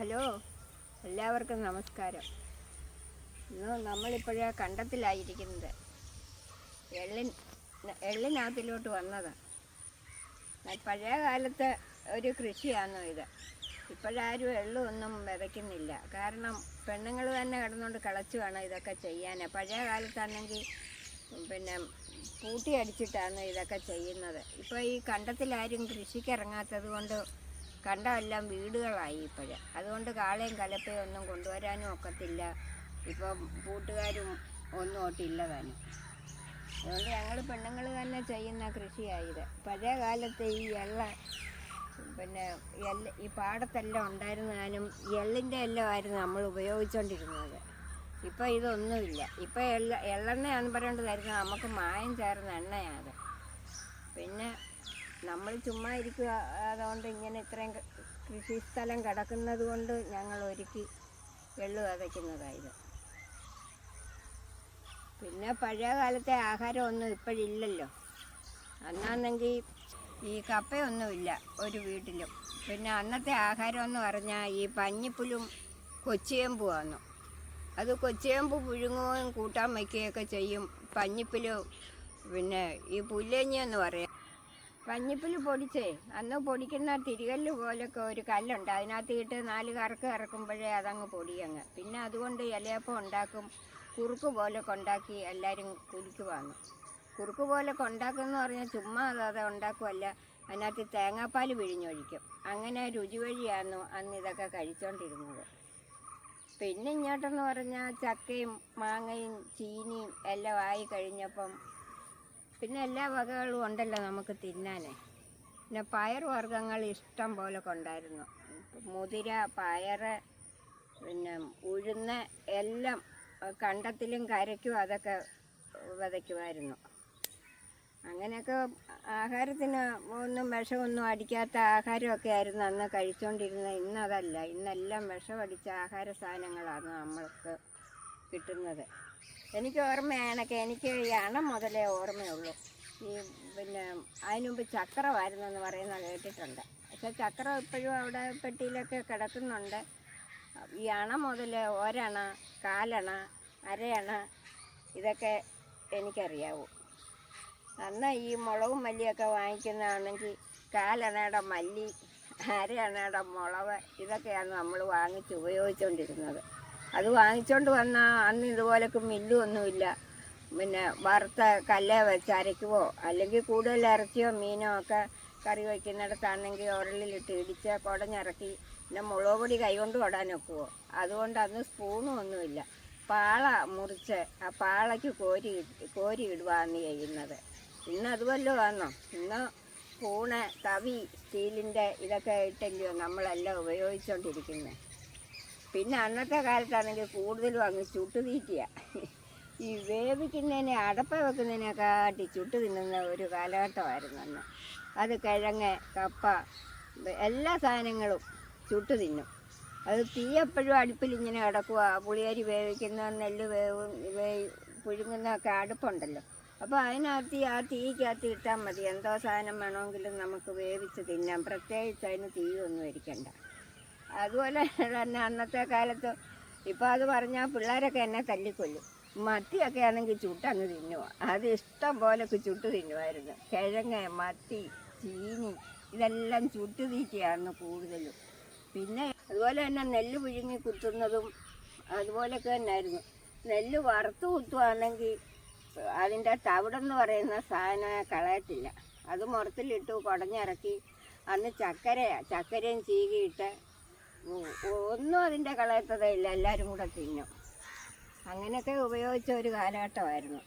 Hello. എല്ലാവർക്കും നമസ്കാരം. ഇന്ന് നമ്മളിപ്പോഴേ കണ്ടത്തിലായിരിക്കുന്നത്. എള്ളിൻ എള്ളിനകത്തിലോട്ട് വന്നതാണ് പഴയ കാലത്ത് ഒരു കൃഷിയാണോ ഇത്. ഇപ്പോഴാരും എള്ളൊന്നും വിതയ്ക്കുന്നില്ല. കാരണം പെണ്ണുങ്ങൾ തന്നെ കിടന്നുകൊണ്ട് കളച്ചു വേണം ഇതൊക്കെ ചെയ്യാൻ പഴയ കാലത്താണെങ്കിൽ പിന്നെ കൂട്ടി അടിച്ചിട്ടാണ് ഇതൊക്കെ ചെയ്യുന്നത്. ഇപ്പോൾ ഈ കണ്ടത്തിലാരും കൃഷിക്ക് ഇറങ്ങാത്തത് കൊണ്ട് കണ്ടമെല്ലാം വീടുകളായി ഇപ്പോഴ്. അതുകൊണ്ട് കാളയും കലപ്പയും ഒന്നും കൊണ്ടുവരാനും ഒക്കത്തില്ല. ഇപ്പം കൂട്ടുകാരും ഒന്നും ഒട്ടില്ല തന്നെ. അതുകൊണ്ട് ഞങ്ങൾ പെണ്ണുങ്ങൾ തന്നെ ചെയ്യുന്ന കൃഷിയായത്. പഴയ കാലത്ത് ഈ എള്ള പിന്നെ എല്ല ഈ പാടത്തെല്ലാം ഉണ്ടായിരുന്നാലും എള്ളിന്റെ എല്ലാം ആയിരുന്നു നമ്മൾ ഉപയോഗിച്ചുകൊണ്ടിരുന്നത് ഇപ്പം ഇതൊന്നുമില്ല. ഇപ്പം എള്ള എള്ളെണ്ണയാണെന്ന് പറഞ്ഞുകൊണ്ട് തരുന്നത് നമുക്ക് മായം ചേർന്ന എണ്ണയാണ് പിന്നെ നമ്മൾ ചുമ്മാ ഇരിക്കുക അതുകൊണ്ട് ഇങ്ങനെ ഇത്രയും കൃഷി സ്ഥലം കിടക്കുന്നത് കൊണ്ട് ഞങ്ങൾ ഒരുക്കി വെള്ളം അതയ്ക്കുന്നതായത് പിന്നെ പഴയ കാലത്തെ ആഹാരമൊന്നും ഇപ്പോഴില്ലല്ലോ. അന്നാണെങ്കിൽ ഈ കപ്പയൊന്നുമില്ല ഒരു വീട്ടിലും. പിന്നെ അന്നത്തെ ആഹാരം എന്ന് പറഞ്ഞാൽ ഈ പഞ്ഞിപ്പുലും കൊച്ചിയമ്പുമാണ് അത് കൊച്ചിയമ്പ് പുഴുങ്ങുകയും കൂട്ടാൻ വയ്ക്കുകയൊക്കെ ചെയ്യും. പഞ്ഞിപ്പുൽ പിന്നെ ഈ പുല്ലഞ്ഞി എന്ന് പറയാം. പഞ്ഞിപ്പുൽ പൊടിച്ചേ. അന്ന് പൊടിക്കുന്ന തിരികല്ല് പോലൊക്കെ ഒരു കല്ലുണ്ട്. അതിനകത്ത് ഇട്ട് നാല് കറക്ക് ഇറക്കുമ്പോഴേ അതങ്ങ് പൊടിയങ്ങ്. പിന്നെ അതുകൊണ്ട് ഇലയപ്പം ഉണ്ടാക്കും. കുറുക്ക് പോലൊക്കെ ഉണ്ടാക്കി എല്ലാവരും കുടിക്കുവാന്ന്. കുറുക്ക് പോലൊക്കെ ഉണ്ടാക്കുമെന്ന് പറഞ്ഞാൽ ചുമ്മാ അത് ഉണ്ടാക്കുമല്ല അതിനകത്ത് തേങ്ങാപ്പാൽ പിഴിഞ്ഞൊഴിക്കും. അങ്ങനെ രുചി വഴിയാണ് അന്ന് ഇതൊക്കെ കഴിച്ചുകൊണ്ടിരുന്നത് പിന്നെ ഇങ്ങോട്ടെന്ന് പറഞ്ഞാൽ ചക്കയും മാങ്ങയും ചീനിയും എല്ലാം ആയി കഴിഞ്ഞപ്പം പിന്നെ എല്ലാ വകകളും ഉണ്ടല്ലോ നമുക്ക് തിന്നാനേ. പിന്നെ പയർ വർഗങ്ങൾ ഇഷ്ടം പോലെ കൊണ്ടായിരുന്നു. മുതിര പയർ പിന്നെ ഉഴുന്ന് എല്ലാം കണ്ടത്തിലും കരയ്ക്കും അതൊക്കെ വിതയ്ക്കുമായിരുന്നു. അങ്ങനെയൊക്കെ ആഹാരത്തിന് ഒന്നും വിഷമൊന്നും അടിക്കാത്ത ആഹാരമൊക്കെ ആയിരുന്നു അന്ന് കഴിച്ചുകൊണ്ടിരുന്നത് ഇന്നതല്ല. ഇന്നെല്ലാം വിഷമടിച്ച ആഹാര സാധനങ്ങളാണ് നമ്മൾക്ക് കിട്ടുന്നത്. എനിക്ക് ഓർമ്മയാണൊക്കെ എനിക്ക് ഈ അണം മുതലേ ഓർമ്മയുള്ളൂ. ഈ പിന്നെ അതിനുമുമ്പ് മുമ്പ് ചക്രമായിരുന്നു എന്ന് പറയുന്നത് കേട്ടിട്ടുണ്ട്. പക്ഷെ ചക്രം ഇപ്പോഴും അവിടെ പെട്ടിയിലൊക്കെ കിടക്കുന്നുണ്ട്. ഈ അണ മുതൽ ഒരണ കാലണ അരയണ ഇതൊക്കെ എനിക്കറിയാവൂ. അന്ന് ഈ മുളകും മല്ലിയൊക്കെ വാങ്ങിക്കുന്നതാണെങ്കിൽ കാലണയുടെ മല്ലി അരയണയുടെ മുളക് ഇതൊക്കെയാണ് നമ്മൾ വാങ്ങിച്ച് ഉപയോഗിച്ചുകൊണ്ടിരുന്നത്. അത് വാങ്ങിച്ചുകൊണ്ട് വന്ന അന്ന് ഇതുപോലൊക്കെ മില്ലൊന്നുമില്ല പിന്നെ വറുത്ത കല്ല വെച്ച് അരയ്ക്കുവോ? അല്ലെങ്കിൽ കൂടുതൽ ഇറച്ചിയോ മീനോ ഒക്കെ കറി വയ്ക്കുന്നിടത്താണെങ്കിൽ ഉരലിലിട്ട് ഇടിച്ച് കുടഞ്ഞിറക്കി പിന്നെ മുളക് പൊടി കൈകൊണ്ട് വെക്കുവോ? അതുകൊണ്ട് അന്ന് സ്പൂണും ഒന്നുമില്ല. പാള മുറിച്ച് ആ പാളയ്ക്ക് കോരി കോരി ഇടുവാന്ന് ചെയ്യുന്നത്. ഇന്ന് അതുമല്ലോ വന്നോ ഇന്ന് സ്പൂണ് തവി സ്റ്റീലിന്റെ ഇതൊക്കെ ഇട്ടല്ലയോ നമ്മളെല്ലാം ഉപയോഗിച്ചുകൊണ്ടിരിക്കുന്നത് പിന്നെ അന്നത്തെ കാലത്താണെങ്കിൽ കൂടുതലും അങ്ങ് ചുട്ടു തീറ്റിയ. ഈ വേവിക്കുന്നതിനെ അടപ്പ വെക്കുന്നതിനെ കാട്ടി ചുട്ടു തിന്നുന്ന ഒരു കാലഘട്ടമായിരുന്നു അന്ന്. അത് കിഴങ്ങ് കപ്പ എല്ലാ സാധനങ്ങളും ചുട്ടു തിന്നും. അത് തീ എപ്പോഴും അടുപ്പിൽ ഇങ്ങനെ കിടക്കുക പുളിയരി വേവിക്കുന്ന നെല്ല് വേവും വേ പുഴുങ്ങുന്നൊക്കെ അടുപ്പുണ്ടല്ലോ. അപ്പോൾ അതിനകത്ത് ആ തീക്കകത്ത് ഇട്ടാൽ മതി. എന്തോ സാധനം വേണമെങ്കിലും നമുക്ക് വേവിച്ച് തിന്നാം. പ്രത്യേകിച്ച് അതിന് തീയൊന്നും ഇരിക്കണ്ട. അതുപോലെ തന്നെ അന്നത്തെ കാലത്ത് ഇപ്പം അത് പറഞ്ഞാൽ പിള്ളേരൊക്കെ എന്നെ തല്ലിക്കൊല്ലും. മത്തിയൊക്കെ ആണെങ്കിൽ ചുട്ടങ്ങ് തിന്നുക അത് ഇഷ്ടം പോലൊക്കെ ചുട്ട് തിന്നുമായിരുന്നു കിഴങ്ങ് മത്തി ചീനി ഇതെല്ലാം ചുട്ട് തീറ്റിയാണ് കൂടുതലും. പിന്നെ അതുപോലെ തന്നെ നെല്ല് പുഴുങ്ങി കുത്തുന്നതും അതുപോലൊക്കെ തന്നെയായിരുന്നു നെല്ല് വറുത്ത് കുത്തുവാണെങ്കിൽ അതിന്റെ തവിടെന്ന് പറയുന്ന സാധനം കളയത്തില്ല. അത് മുറത്തിലിട്ട് കുടഞ്ഞിറക്കി അന്ന് ചക്കരയാണ് ചക്കരയും ചീകിയിട്ട് ഒന്നും അതിന്റെ കളയത്തതയില്ല എല്ലാവരും കൂടെ തിന്നും. അങ്ങനെയൊക്കെ ഉപയോഗിച്ച ഒരു കാലഘട്ടമായിരുന്നു.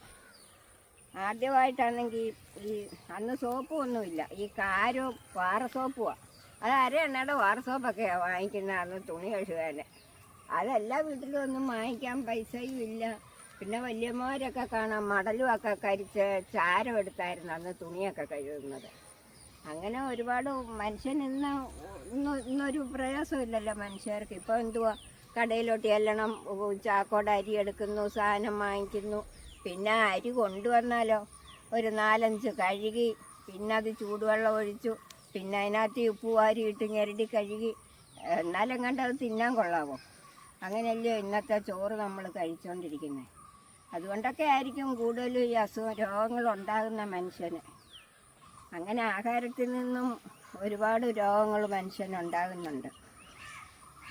ആദ്യമായിട്ടാണെങ്കിൽ ഈ അന്ന് സോപ്പും ഒന്നുമില്ല. ഈ കാരോ വാറ സോപ്പുമാണ് അത് അരയെണ്ണയുടെ വാറ സോപ്പൊക്കെയാണ് വാങ്ങിക്കുന്നത് അന്ന് തുണി കഴുകാൻ അതെല്ലാ വീട്ടിലും ഒന്നും വാങ്ങിക്കാൻ പൈസയും ഇല്ല. പിന്നെ വലിയമ്മമാരൊക്കെ കാണാം മടലുമൊക്കെ കരിച്ച് ചാരം എടുത്തായിരുന്നു അന്ന് തുണിയൊക്കെ കഴുകുന്നത്. അങ്ങനെ ഒരുപാട് മനുഷ്യൻ ഇന്ന് ഇന്ന് ഇന്നൊരു പ്രയാസമില്ലല്ലോ മനുഷ്യർക്ക്. ഇപ്പോൾ എന്തുവാ? കടയിലോട്ട് ചെല്ലണം ഉ, ചാക്കോടെ അരി എടുക്കുന്നു സാധനം വാങ്ങിക്കുന്നു. പിന്നെ അരി കൊണ്ടുവന്നാലോ? ഒരു നാലഞ്ച് കഴുകി പിന്നെ അത് ചൂടുവെള്ളം ഒഴിച്ചു പിന്നെ അതിനകത്ത് ഉപ്പുവാരി ഇട്ട് ഞെരടി കഴുകി. എന്നാലും കണ്ട് അത് തിന്നാൻ കൊള്ളാവോ? അങ്ങനെയല്ലയോ ഇന്നത്തെ ചോറ് നമ്മൾ കഴിച്ചുകൊണ്ടിരിക്കുന്നത് അതുകൊണ്ടൊക്കെ ആയിരിക്കും കൂടുതലും ഈ അസുഖം രോഗങ്ങൾ ഉണ്ടാകുന്ന മനുഷ്യന്. അങ്ങനെ ആഹാരത്തിൽ നിന്നും ഒരുപാട് രോഗങ്ങൾ മനുഷ്യനുണ്ടാകുന്നുണ്ട്.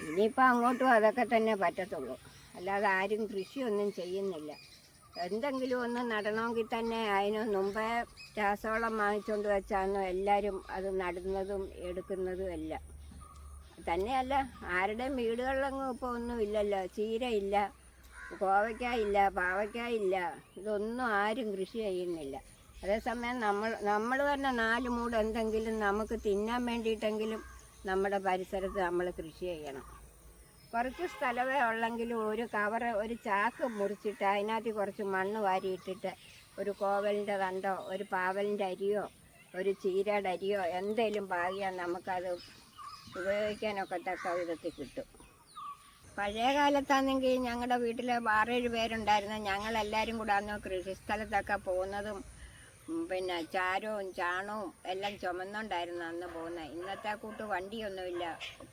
ഇനിയിപ്പോൾ അങ്ങോട്ടും അതൊക്കെ തന്നെ പറ്റത്തുള്ളൂ. അല്ലാതെ ആരും കൃഷിയൊന്നും ചെയ്യുന്നില്ല. എന്തെങ്കിലും ഒന്ന് നടണമെങ്കിൽ തന്നെ അതിന് മുമ്പേ രാസവളം വാങ്ങിച്ചുകൊണ്ട് വെച്ചാണ് എല്ലാവരും അത് നടുന്നതും എടുക്കുന്നതും എല്ലാം. തന്നെയല്ല ആരുടെയും വീടുകളിലൊന്നും ഇപ്പോൾ ഒന്നും ഇല്ലല്ലോ. ചീരയില്ല കോവയ്ക്കായില്ല പാവയ്ക്കായില്ല ഇതൊന്നും ആരും കൃഷി ചെയ്യുന്നില്ല. അതേസമയം നമ്മൾ നമ്മൾ തന്നെ നാല് മൂട് എന്തെങ്കിലും നമുക്ക് തിന്നാൻ വേണ്ടിയിട്ടെങ്കിലും നമ്മുടെ പരിസരത്ത് നമ്മൾ കൃഷി ചെയ്യണം. കുറച്ച് സ്ഥലമേ ഉള്ളെങ്കിലും ഒരു കവർ ഒരു ചാക്ക് മുറിച്ചിട്ട് അതിനകത്ത് കുറച്ച് മണ്ണ് വാരിയിട്ടിട്ട് ഒരു കോവലിന്റെ തണ്ടോ ഒരു പാവലിന്റെ അരിയോ ഒരു ചീരയുടെ അരിയോ എന്തേലും പാകിയാൽ നമുക്കത് ഉപയോഗിക്കാനൊക്കെ തക്ക വിധത്തിൽ കിട്ടും. പഴയ കാലത്താണെങ്കിൽ ഞങ്ങളുടെ വീട്ടിൽ ആറേഴ് പേരുണ്ടായിരുന്നു ഞങ്ങളെല്ലാവരും കൂടെ അന്ന് കൃഷിസ്ഥലത്തൊക്കെ പോകുന്നതും പിന്നെ ചാരവും ചാണവും എല്ലാം ചുമന്നുണ്ടായിരുന്നു അന്ന് പോകുന്നത്. ഇന്നത്തെ കൂട്ട് വണ്ടിയൊന്നുമില്ല.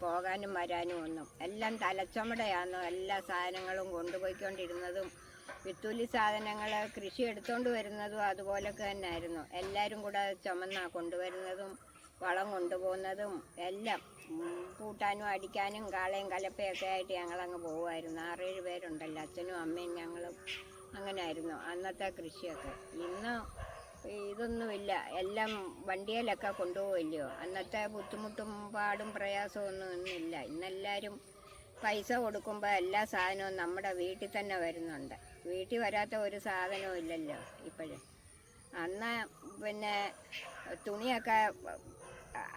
പോകാനും വരാനും ഒന്നും. എല്ലാം തലച്ചുമടയാണ് എല്ലാ സാധനങ്ങളും കൊണ്ടുപോയിക്കൊണ്ടിരുന്നതും വിത്തൂലി സാധനങ്ങൾ കൃഷി എടുത്തുകൊണ്ട് വരുന്നതും അതുപോലൊക്കെ തന്നെയായിരുന്നു എല്ലാവരും കൂടെ ചുമന്ന കൊണ്ടുവരുന്നതും വളം കൊണ്ടുപോകുന്നതും എല്ലാം കൂട്ടാനും അടിക്കാനും കാളയും കലപ്പയൊക്കെ ആയിട്ട് ഞങ്ങളങ്ങ് പോകുമായിരുന്നു ആറേഴ് പേരുണ്ടല്ലോ അച്ഛനും അമ്മയും ഞങ്ങളും അങ്ങനെയായിരുന്നു അന്നത്തെ കൃഷിയൊക്കെ. ഇന്ന് ഇതൊന്നുമില്ല. എല്ലാം വണ്ടിയിലൊക്കെ കൊണ്ടുപോകില്ലയോ അന്നത്തെ ബുദ്ധിമുട്ടും പാടും പ്രയാസവും ഒന്നും ഇന്നില്ല. ഇന്നെല്ലാവരും പൈസ കൊടുക്കുമ്പോൾ എല്ലാ സാധനവും നമ്മുടെ വീട്ടിൽ തന്നെ വരുന്നുണ്ട്. വീട്ടിൽ വരാത്ത ഒരു സാധനവും ഇല്ലല്ലോ ഇപ്പോഴും. അന്ന് പിന്നെ തുണിയൊക്കെ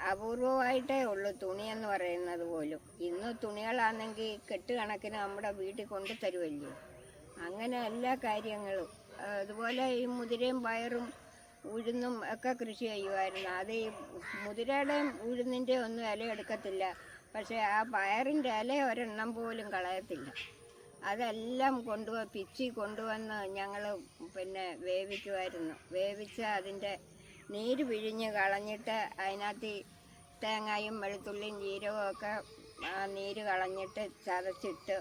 അപൂർവമായിട്ടേ ഉള്ളൂ തുണിയെന്ന് പറയുന്നത് പോലും. ഇന്ന് തുണികളാണെങ്കിൽ കെട്ടുകണക്കിന് നമ്മുടെ വീട്ടിൽ കൊണ്ടു തരുമല്ലോ അങ്ങനെ എല്ലാ കാര്യങ്ങളും. അതുപോലെ ഈ മുതിരയും പയറും ഉഴുന്നും ഒക്കെ കൃഷി ചെയ്യുമായിരുന്നു അത് ഈ മുതിരയുടെയും ഉഴുന്നിന്റെയും ഒന്നും ഇല എടുക്കത്തില്ല. പക്ഷേ ആ പയറിന്റെ ഇല ഒരെണ്ണം പോലും കളയത്തില്ല. അതെല്ലാം കൊണ്ടുപോയി പിച്ചി കൊണ്ടുവന്ന് ഞങ്ങൾ പിന്നെ വേവിക്കുമായിരുന്നു വേവിച്ച് അതിന്റെ നീര് പിഴിഞ്ഞ് കളഞ്ഞിട്ട് അതിനകത്ത് തേങ്ങായും വെളുത്തുള്ളിയും ജീരകവും ഒക്കെ ആ നീര് കളഞ്ഞിട്ട് ചതച്ചിട്ട്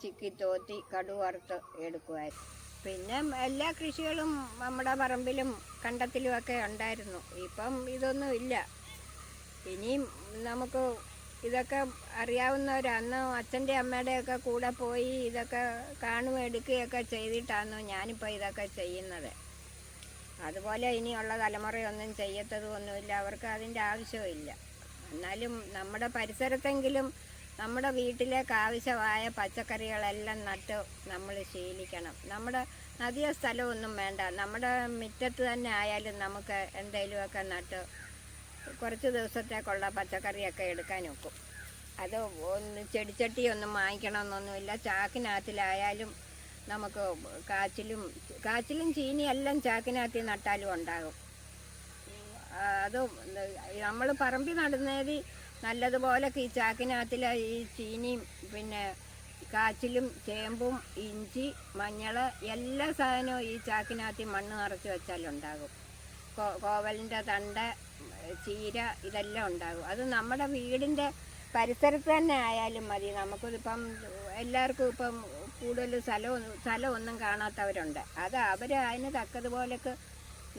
ചിക്കി തോത്തി കടുവറുത്ത് എടുക്കുമായിരുന്നു പിന്നെ എല്ലാ കൃഷികളും നമ്മുടെ പറമ്പിലും കണ്ടത്തിലും ഒക്കെ ഉണ്ടായിരുന്നു. ഇപ്പം ഇതൊന്നും ഇല്ല. ഇനിയും നമുക്ക് ഇതൊക്കെ അറിയാവുന്നവർ അന്ന് അച്ഛന്റെ അമ്മയുടെയൊക്കെ കൂടെ പോയി ഇതൊക്കെ കാണുകയും എടുക്കുകയൊക്കെ ചെയ്തിട്ടാണ് ഞാനിപ്പോൾ ഇതൊക്കെ ചെയ്യുന്നത്. അതുപോലെ ഇനിയുള്ള തലമുറയൊന്നും ചെയ്യത്തതുമൊന്നുമില്ല അവർക്ക് അതിന്റെ ആവശ്യമില്ല എന്നാലും നമ്മുടെ പരിസരത്തെങ്കിലും നമ്മുടെ വീട്ടിലേക്ക് ആവശ്യമായ പച്ചക്കറികളെല്ലാം നട്ട് നമ്മൾ ശീലിക്കണം. നമ്മുടെ അധിക സ്ഥലമൊന്നും വേണ്ട. നമ്മുടെ മുറ്റത്ത് തന്നെ ആയാലും നമുക്ക് എന്തെങ്കിലുമൊക്കെ നട്ട് കുറച്ച് ദിവസത്തേക്കുള്ള പച്ചക്കറിയൊക്കെ എടുക്കാൻ ഒക്കും. അത് ഒന്ന് ചെടിച്ചട്ടി ചെടിച്ചട്ടിയൊന്നും വാങ്ങിക്കണമെന്നൊന്നുമില്ല ചാക്കിനകത്തിലായാലും നമുക്ക് കാച്ചിലും കാച്ചിലും ചീനി എല്ലാം നട്ടാലും ഉണ്ടാകും. അത് നമ്മൾ പറമ്പിൽ നടുന്നത് നല്ലതുപോലെ ഈ ചാക്കിനകത്തിൽ ഈ ചീനിയും പിന്നെ കാച്ചിലും ചേമ്പും ഇഞ്ചി മഞ്ഞൾ എല്ലാ സാധനവും ഈ ചാക്കിനകത്ത് മണ്ണ് നിറച്ച് വെച്ചാലുണ്ടാകും കോ കോവലിന്റെ തണ്ട് ചീര ഇതെല്ലാം ഉണ്ടാകും. അത് നമ്മുടെ വീടിന്റെ പരിസരത്ത് തന്നെ ആയാലും മതി. നമുക്കിതിപ്പം എല്ലാവർക്കും ഇപ്പം കൂടുതൽ സ്ഥലം സ്ഥലമൊന്നും കാണാത്തവരുണ്ട്. അത് അവർ അതിന് തക്കതുപോലൊക്കെ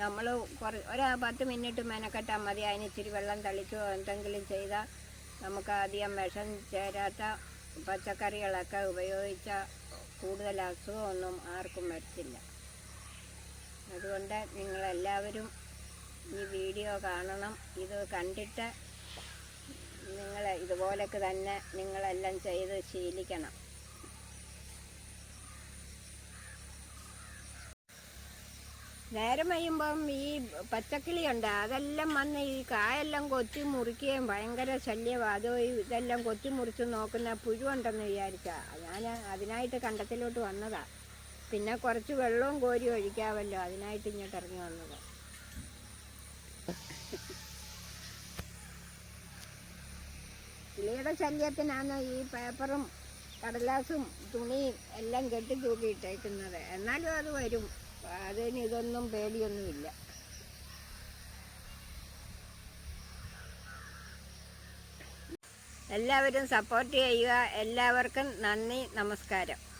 നമ്മൾ കുറ ഒരു പത്ത് മിനിറ്റ് മെനക്കെട്ടാൽ മതി. അതിന് ഇച്ചിരി വെള്ളം തളിക്കുകയോ എന്തെങ്കിലും ചെയ്താൽ നമുക്ക് അധികം വിഷം ചേരാത്ത പച്ചക്കറികളൊക്കെ ഉപയോഗിച്ച കൂടുതൽ അസുഖമൊന്നും ആർക്കും വരത്തില്ല. അതുകൊണ്ട് നിങ്ങളെല്ലാവരും ഈ വീഡിയോ കാണണം. ഇത് കണ്ടിട്ട് നിങ്ങൾ ഇതുപോലൊക്കെ തന്നെ നിങ്ങളെല്ലാം ചെയ്ത് ശീലിക്കണം. നേരം വയ്യുമ്പം ഈ പച്ചക്കിളിയുണ്ട് അതെല്ലാം വന്ന് ഈ കായെല്ലാം കൊത്തി മുറിക്കുകയും ഭയങ്കര ശല്യമാണ് അതോ ഇതെല്ലാം കൊത്തി മുറിച്ച് നോക്കുന്ന പുഴുണ്ടെന്ന് വിചാരിച്ചാ. ഞാൻ അതിനായിട്ട് കണ്ടത്തിലോട്ട് വന്നതാ. പിന്നെ കുറച്ച് വെള്ളവും കോരി ഒഴിക്കാമല്ലോ അതിനായിട്ട് ഇങ്ങോട്ട് ഇറങ്ങി വന്നത്. കിളിയുടെ ശല്യത്തിനാണ് ഈ പേപ്പറും കടലാസും തുണിയും എല്ലാം കെട്ടി തൂക്കിയിട്ടേക്കുന്നത് എന്നാലും അത് വരും. അതിന് ഇതൊന്നും പേടിയൊന്നുമില്ല. എല്ലാവരും സപ്പോർട്ട് ചെയ്യുക. എല്ലാവർക്കും നന്ദി നമസ്കാരം.